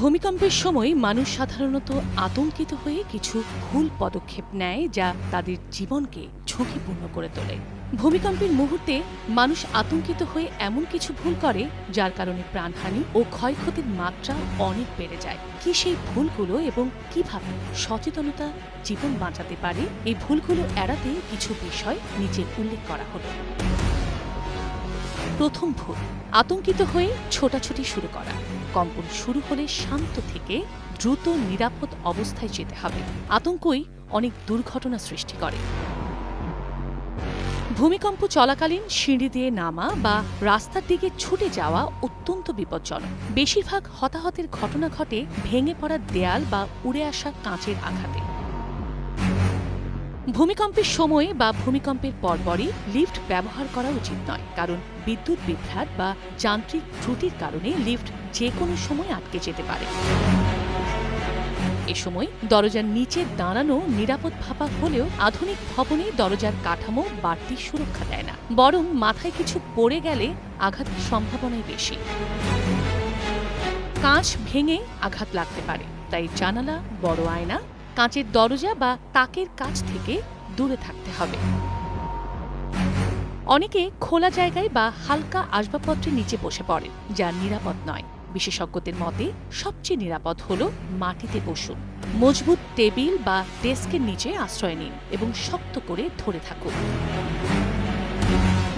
ভূমিকম্পের সময় মানুষ সাধারণত আতঙ্কিত হয়ে কিছু ভুল পদক্ষেপ নেয় যা তাদের জীবনকে ঝুঁকিপূর্ণ করে তোলে। ভূমিকম্পের মুহূর্তে মানুষ আতঙ্কিত হয়ে এমন কিছু ভুল করে, যার কারণে প্রাণহানি ও ক্ষয়ক্ষতির মাত্রা অনেক বেড়ে যায়। কি সেই ভুলগুলো এবং কীভাবে সচেতনতা জীবন বাঁচাতে পারে, এই ভুলগুলো এড়াতে কিছু বিষয় নিচে উল্লেখ করা হলো। প্রথম ভুল, আতঙ্কিত হয়ে ছোটাছুটি শুরু করা। কম্পন শুরু হলে শান্ত থেকে দ্রুত নিরাপদ অবস্থায় যেতে হবে। আতঙ্কই অনেক দুর্ঘটনা সৃষ্টি করে। ভূমিকম্প চলাকালীন সিঁড়ি দিয়ে নামা বা রাস্তার দিকে ছুটে যাওয়া অত্যন্ত বিপজ্জনক। বেশিরভাগ হতাহতের ঘটনা ঘটে ভেঙে পড়া দেয়াল বা উড়ে আসা কাঁচের আঘাতে। ভূমিকম্পের সময়ে বা ভূমিকম্পের পরপরই লিফট ব্যবহার করা উচিত নয়, কারণ বিদ্যুৎ বিভ্রাট বা যান্ত্রিক ত্রুটির কারণে লিফট যে কোনো সময় আটকে যেতে পারে। এ সময় দরজার নিচে দাঁড়ানো নিরাপদ ভাবা হলেও আধুনিক ভবনে দরজার কাঠামো বাড়তি সুরক্ষা দেয় না। বরং মাথায় কিছু পড়ে গেলে আঘাতের সম্ভাবনাই বেশি। কাঁচ ভেঙে আঘাত লাগতে পারে, তাই জানালা, বড় আয়না, কাঁচের দরজা বা তাকের কাছ থেকে দূরে থাকতে হবে। অনেকে খোলা জায়গায় বা হালকা আসবাবপত্রের নিচে বসে পড়ে যা নিরাপদ নয়। বিশেষজ্ঞদের মতে, সবচেয়ে নিরাপদ হল মাটিতে বসুন। মজবুত টেবিল বা ডেস্কের নিচে আশ্রয় নিন এবং শক্ত করে ধরে থাকুন।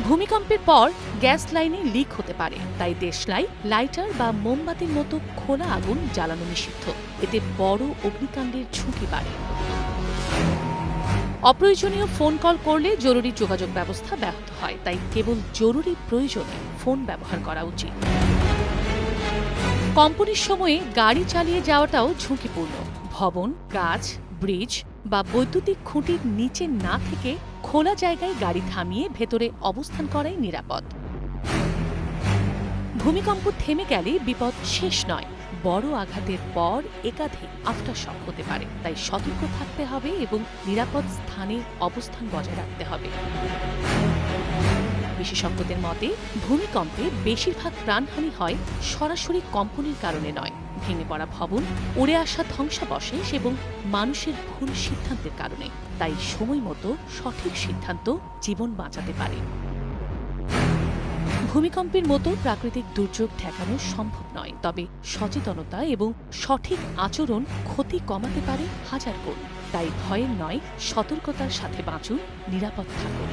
ভূমিকম্পের পর গ্যাস লাইনে লিক হতে পারে, তাই দেশলাই, লাইটার বা মোমবাতির মতো খোলা আগুন জ্বালানো নিষিদ্ধ। এতে বড় অগ্নিকাণ্ডের ঝুঁকি বাড়ে। অপ্রয়োজনীয় ফোন কল করলে জরুরি যোগাযোগ ব্যবস্থা ব্যাহত হয়, তাই কেবল জরুরি প্রয়োজনে ফোন ব্যবহার করা উচিত। কম্পনির সময়ে গাড়ি চালিয়ে যাওয়াটাও ঝুঁকিপূর্ণ। ভবন, গাছ, ব্রিজ বা বৈদ্যুতিক খুঁটির নিচে না থেকে খোলা জায়গায় গাড়ি থামিয়ে ভেতরে অবস্থান করাই নিরাপদ। ভূমিকম্প থেমে গেলে বিপদ শেষ নয়, বড় আঘাতের পর একাধিক আফটার শক হতে পারে। তাই সতর্ক থাকতে হবে এবং নিরাপদ স্থানে অবস্থান বজায় রাখতে হবে। বিশেষজ্ঞদের মতে, ভূমিকম্পে বেশিরভাগ প্রাণহানি হয় সরাসরি কম্পনের কারণে নয়। ভেঙে পড়া ভবন, উড়ে আসা ধ্বংসাবশেষ এবং মানুষের ভুল সিদ্ধান্তের কারণে। তাই সময় মতো সঠিক সিদ্ধান্ত জীবন বাঁচাতে পারে। ভূমিকম্পের মতো প্রাকৃতিক দুর্যোগ ঠেকানো সম্ভব নয়, তবে সচেতনতা এবং সঠিক আচরণ ক্ষতি কমাতে পারে হাজার গুণ। তাই ভয়ের নয়, সতর্কতার সাথে বাঁচুন, নিরাপদ থাকুন।